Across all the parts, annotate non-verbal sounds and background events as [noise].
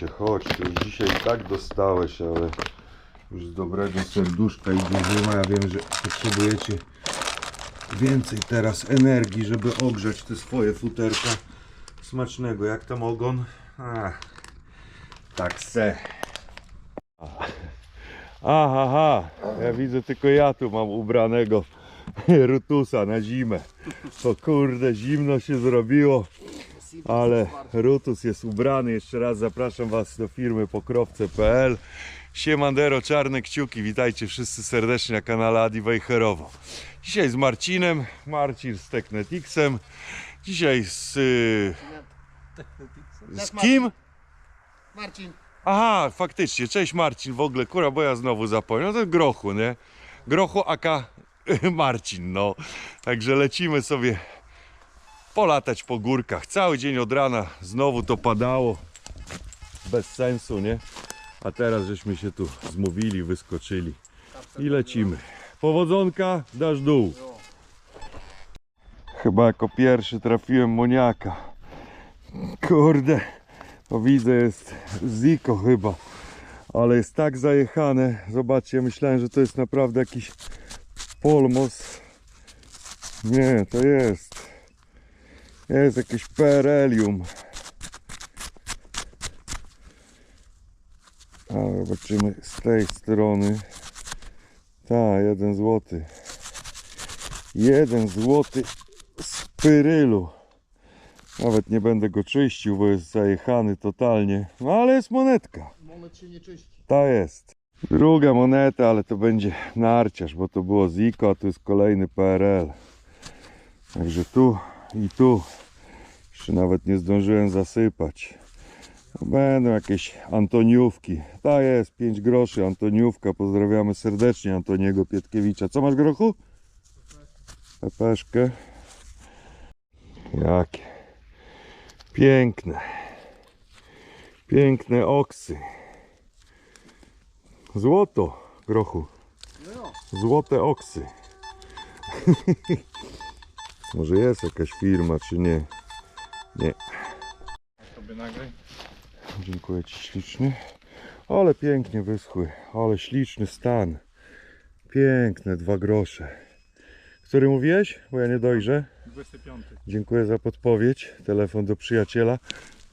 się, chodź, już dzisiaj i tak dostałeś, ale już z dobrego serduszka idzie zima. Ja wiem, że potrzebujecie więcej teraz energii, żeby ogrzać te swoje futerka. Smacznego, jak tam ogon? Ach, tak se. Aha, aha, ja widzę tylko ja tu mam ubranego [laughs] Rutusa na zimę. To kurde, zimno się zrobiło, ale Rutus jest ubrany. Jeszcze raz zapraszam Was do firmy pokrowce.pl. Siemandero, czarne kciuki, witajcie wszyscy serdecznie na kanale Adi Wejherowo. Dzisiaj z Marcinem, Marcin z Technetixem. Dzisiaj z... y, Z kim? Marcin, Aha, faktycznie, cześć Marcin w ogóle, kura, bo ja znowu zapomniałem, no to Grochu, nie? Grochu aka [laughs] Marcin, no. Także lecimy sobie polatać po górkach. Cały dzień od rana znowu to padało, bez sensu, nie? A teraz żeśmy się tu zmówili, wyskoczyli i lecimy. Powodzonka, dasz dół. Chyba jako pierwszy trafiłem moniaka. Kurde. To widzę jest Ziko chyba. Ale jest tak zajechane. Zobaczcie, myślałem, że to jest naprawdę jakiś Polmos. Nie, to jest. Jest jakieś Perelium. A zobaczymy z tej strony. Ta, jeden złoty. Jeden złoty z Pyrylu. Nawet nie będę go czyścił, bo jest zajechany totalnie. No ale jest monetka. monet się nie czyści. Ta jest. Druga moneta, ale to będzie narciarz, bo to było Ziko, a tu jest kolejny PRL. Także tu i tu. Jeszcze nawet nie zdążyłem zasypać. No, Będą jakieś Antoniówki. Ta jest 5 groszy, Antoniówka. Pozdrawiamy serdecznie Antoniego Pietkiewicza. Co masz grochu? Pepeszkę. Jakie piękne. Piękne oksy. Złoto, grochu. Złote oksy. [laughs] Może jest jakaś firma, czy nie? Nie. sobie nagraj. Dziękuję Ci ślicznie. Ale pięknie wyschły. Ale śliczny stan. Piękne dwa grosze. Który mówiłeś? Bo ja nie dojrzę. 25. Dziękuję za podpowiedź. Telefon do przyjaciela.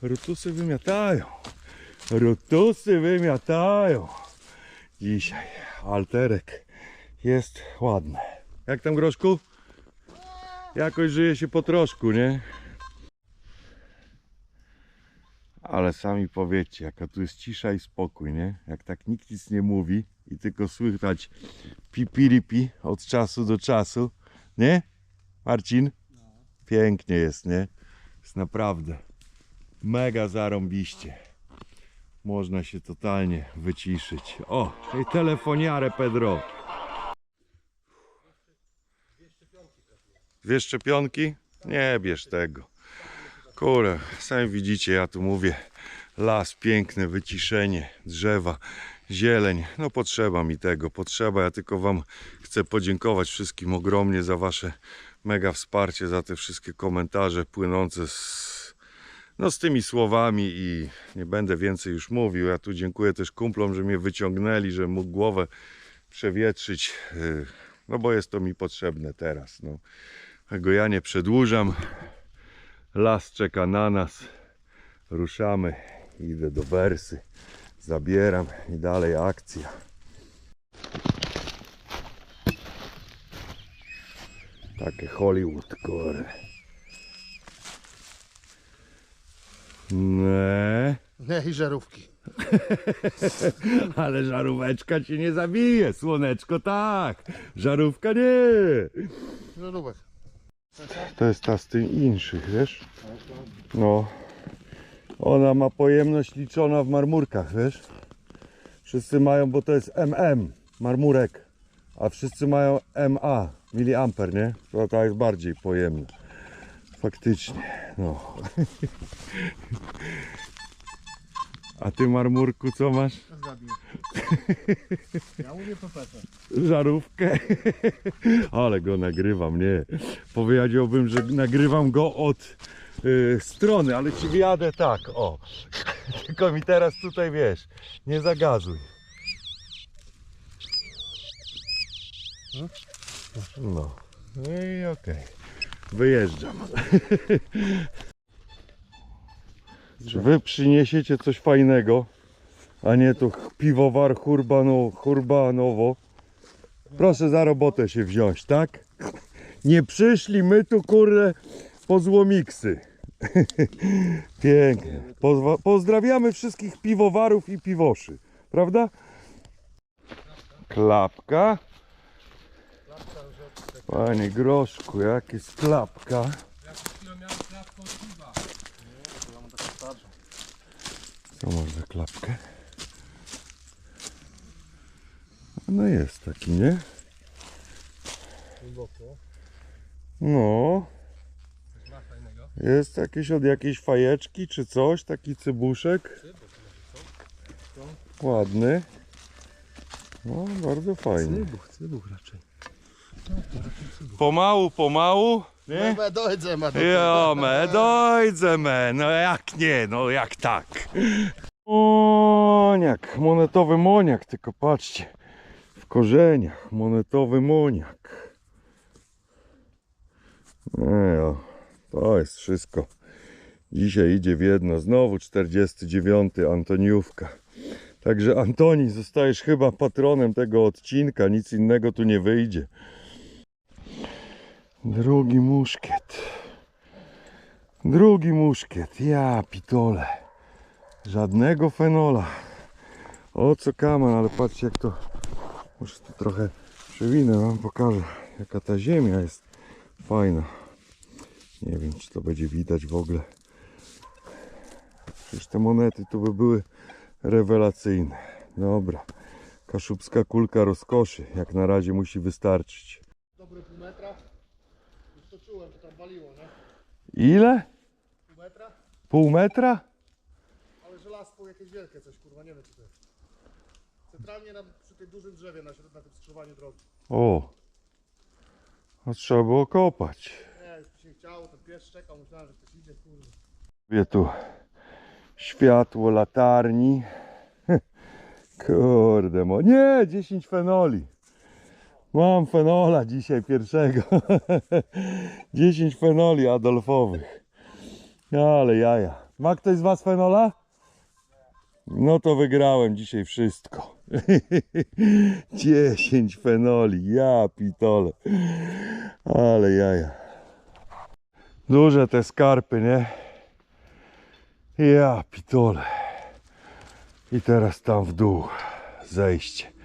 Rutusy wymiatają. Rutusy wymiatają. Dzisiaj alterek jest ładny. Jak tam groszku? Jakoś żyje się po troszku, nie? Ale sami powiedzcie, jaka tu jest cisza i spokój, nie? Jak tak nikt nic nie mówi i tylko słychać pipiripi od czasu do czasu, nie? Marcin? Pięknie jest, nie? Jest naprawdę mega zarąbiście. Można się totalnie wyciszyć. O, i telefoniarę Pedro. Dwie szczepionki? Nie bierz tego. Kurde, sami widzicie, ja tu mówię. Las piękny, wyciszenie, drzewa, zieleń. No potrzeba mi tego, potrzeba. Ja tylko Wam chcę podziękować wszystkim ogromnie za Wasze mega wsparcie, za te wszystkie komentarze płynące z, no, z tymi słowami i nie będę więcej już mówił. Ja tu dziękuję też kumplom, że mnie wyciągnęli, że mógł głowę przewietrzyć, yy, no bo jest to mi potrzebne teraz. No. Tego ja nie przedłużam. Las czeka na nas. Ruszamy. Idę do wersy. Zabieram i dalej akcja. Takie Hollywood, kurde. Nie, Nie, i żarówki. [laughs] ale żaróweczka cię nie zabije. Słoneczko tak. Żarówka nie. Żarówek. To jest ta z tych inszych, wiesz? No. Ona ma pojemność liczona w marmurkach, wiesz? Wszyscy mają, bo to jest MM, marmurek. A wszyscy mają MA, miliamper, nie? To ta jest bardziej pojemna. Faktycznie, no. [laughs] A ty marmurku co masz? Zgadnij. Ja mówię PPC. Żarówkę. Ale go nagrywam, nie. Powiedziałbym, że nagrywam go od y, strony, ale ci wyjadę tak, o. [laughs] Tylko mi teraz tutaj wiesz, nie zagazuj. No, no i okej. Wyjeżdżam. [laughs] Wy przyniesiecie coś fajnego, a nie to piwowar hurbano, hurbanowo? Proszę za robotę się wziąć, tak? Nie przyszli my tu kurde po złomiksy. [laughs] Pięknie. Pozwa- pozdrawiamy wszystkich piwowarów i piwoszy, prawda? Klapka. Panie Groszku, jak jest klapka. Co masz za klapkę? No jest taki, nie? No. Jest jakieś od jakiejś fajeczki czy coś, taki cybuszek. Ładny. No, bardzo fajny. Cybuch, cybuch raczej. Pomału, pomału. Nie? Nie? Dojdzie ma do Jo, me, dojdziemy. No jak nie, no jak tak. Moniak, monetowy moniak, tylko patrzcie. W korzeniach, monetowy moniak. Nie, o, to jest wszystko. Dzisiaj idzie w jedno. Znowu 49. Antoniówka. Także Antoni, zostajesz chyba patronem tego odcinka. Nic innego tu nie wyjdzie. Drugi muszkiet. Drugi muszkiet. Ja pitole. Żadnego fenola. O co kaman, ale patrzcie jak to. Muszę to trochę przewinę, wam pokażę jaka ta ziemia jest fajna. Nie wiem czy to będzie widać w ogóle. Przecież te monety tu by były rewelacyjne. Dobra. Kaszubska kulka rozkoszy. Jak na razie musi wystarczyć. Dobry pół metra. To tam waliło, nie? Ile? Pół metra? Pół metra? Ale żelazko jakieś wielkie coś, kurwa, nie wiem co to jest. Centralnie na, przy tym dużym drzewie na, środ- na tym skrzyżowaniu drogi. O. No trzeba było kopać. Nie, już mi się chciało, ten pies czekał, myślałem, że ktoś idzie, kurwa. Wie tu światło latarni. [laughs] Kurde, mo. Nie, 10 fenoli. Mam fenola dzisiaj pierwszego. [laughs] 10 fenoli Adolfowych. Ale jaja. Ma ktoś z Was fenola? No to wygrałem dzisiaj wszystko. [laughs] 10 fenoli. Ja pitole. Ale jaja. Duże te skarpy, nie? Ja pitole. I teraz tam w dół. Zejście.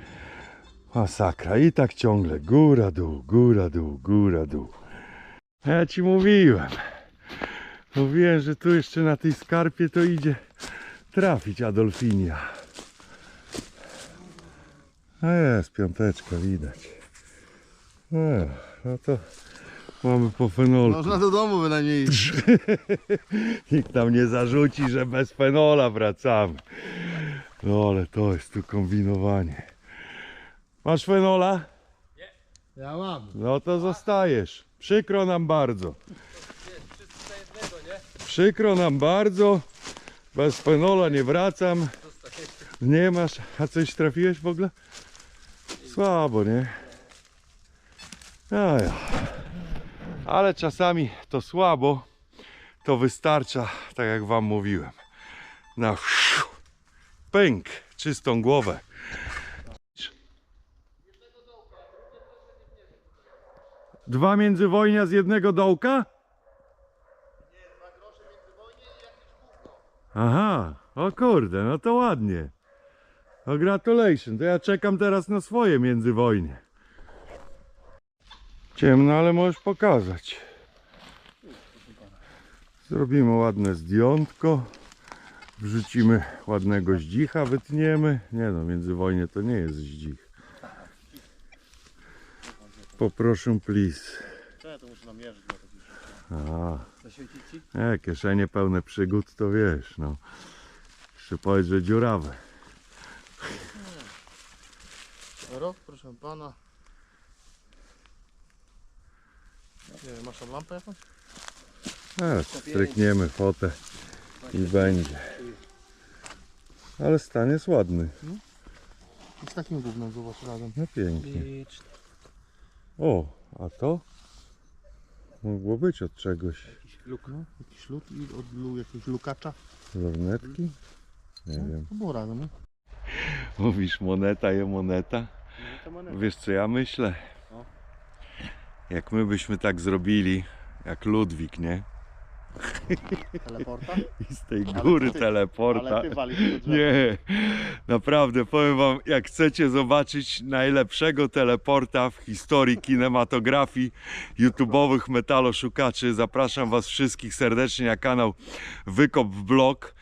Masakra. I tak ciągle. Góra, dół, góra, dół, góra, dół. Ja ci mówiłem. Mówiłem, że tu jeszcze na tej skarpie to idzie trafić Adolfinia. No jest, piąteczka widać. No, no to mamy po fenolku. Można do domu bynajmniej iść. [laughs] Nikt nam nie zarzuci, że bez fenola wracamy. No ale to jest tu kombinowanie. Masz fenola? Ja mam. No to zostajesz. Przykro nam bardzo. Przykro nam bardzo. Bez fenola nie wracam. Nie masz. A coś trafiłeś w ogóle? Słabo, nie? A ja. Ale czasami to słabo to wystarcza, tak jak wam mówiłem, na pęk, czystą głowę. Dwa międzywojnia z jednego dołka? Aha, o kurde, no to ładnie. No gratulation, to ja czekam teraz na swoje międzywojnie. Ciemno, ale możesz pokazać. Zrobimy ładne zdjątko. Wrzucimy ładnego zdzicha, wytniemy. Nie no, międzywojnie to nie jest zdzik. Poproszę please. To muszę namierzyć. bo to już- A, Zaświecić ci? nie, kieszenie pełne przygód, to wiesz, no. Jeszcze powiedz, że dziurawe. Rok, proszę pana. Nie wiem, masz tam lampę jakąś? A, strykniemy fotę i będzie. Ale stan jest ładny. I z takim gównem zobacz razem. No pięknie. O, a to? Mogło być od czegoś. Luk. No, jakiś luk i od lu, jakiegoś lukacza. Lornetki? Nie wiem. To nie? Mówisz moneta je moneta? Wiesz co ja myślę? No. Jak my byśmy tak zrobili, jak Ludwik, nie? Teleporta? [laughs] I z tej góry ty- teleporta. Ale ty walisz. Nie, naprawdę powiem wam, jak chcecie zobaczyć najlepszego teleporta w historii kinematografii YouTube'owych metaloszukaczy, zapraszam was wszystkich serdecznie na kanał Wykop blog.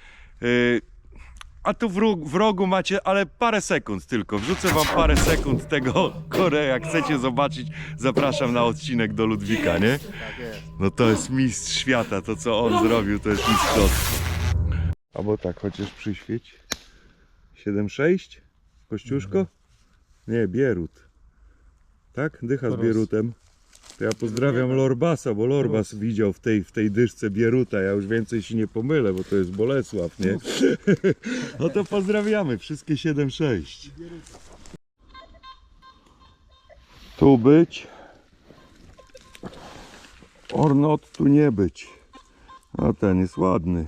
A tu w rogu, w rogu macie, ale parę sekund tylko. Wrzucę wam parę sekund tego [laughs] Korea. Jak chcecie zobaczyć, zapraszam na odcinek do Ludwika, nie? Tak. No to jest mistrz świata, to co on zrobił, to jest mistrzostwo. Albo tak, chociaż przyświeć. 7,6? Kościuszko? Nie, Bierut. Tak? Dycha z. Bierutem. To ja pozdrawiam Lorbasa, bo Lorbas widział w tej, w tej dyszce Bieruta. Ja już więcej się nie pomylę, bo to jest Bolesław, nie? [laughs] No to pozdrawiamy wszystkie 7,6. Tu być. Ornot tu nie być. A ten jest ładny.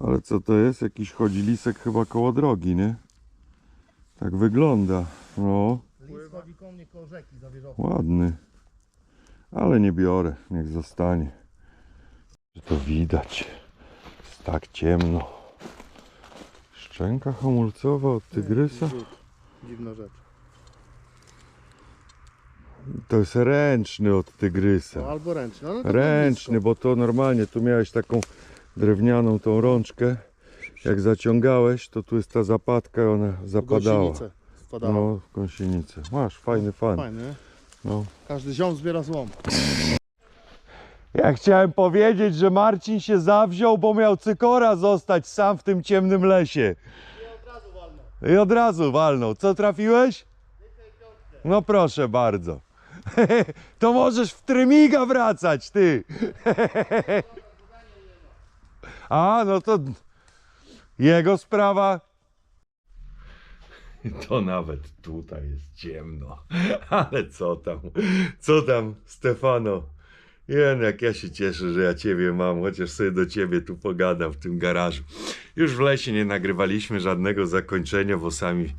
Ale co to jest? Jakiś chodzilisek chyba koło drogi, nie? Tak wygląda. No, Lis chodzi koło mnie koło rzeki za wieżową. ładny. Ale nie biorę, niech zostanie. Że To widać. Jest tak ciemno. Szczęka hamulcowa od tygrysa? Dziwna rzecz. To jest ręczny od tygrysa. No, albo ręczny. ale to Ręczny, bo to normalnie tu miałeś taką drewnianą tą rączkę. Jak zaciągałeś, to tu jest ta zapadka i ona zapadała. Gąsienicę No, w gąsienicę. Masz, fajny fan. Fajny. No. Każdy ziom zbiera złom. Ja chciałem powiedzieć, że Marcin się zawziął, bo miał cykora zostać sam w tym ciemnym lesie. I od razu walnął. Co trafiłeś? No proszę bardzo. [laughs] To możesz w trymiga wracać, ty. [laughs] A, no to jego sprawa. [laughs] To nawet tutaj jest ciemno. [laughs] Ale co tam? Co tam, Stefano? Jen, jak ja się cieszę, że ja Ciebie mam, chociaż sobie do Ciebie tu pogadam w tym garażu. Już w lesie nie nagrywaliśmy żadnego zakończenia, bo sami,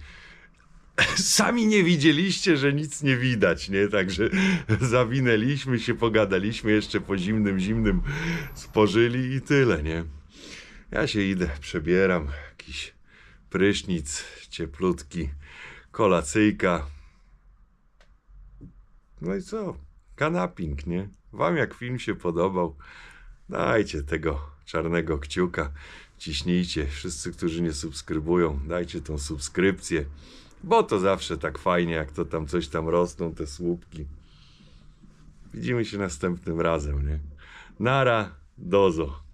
[laughs] sami nie widzieliście, że nic nie widać, nie? Także zawinęliśmy się, pogadaliśmy jeszcze po zimnym, zimnym spożyli i tyle, nie? Ja się idę, przebieram, jakiś prysznic cieplutki, kolacyjka. No i co? Kanaping, nie? Wam jak film się podobał, dajcie tego czarnego kciuka, ciśnijcie. Wszyscy, którzy nie subskrybują, dajcie tą subskrypcję, bo to zawsze tak fajnie, jak to tam coś tam rosną, te słupki. Widzimy się następnym razem, nie? Nara, dozo.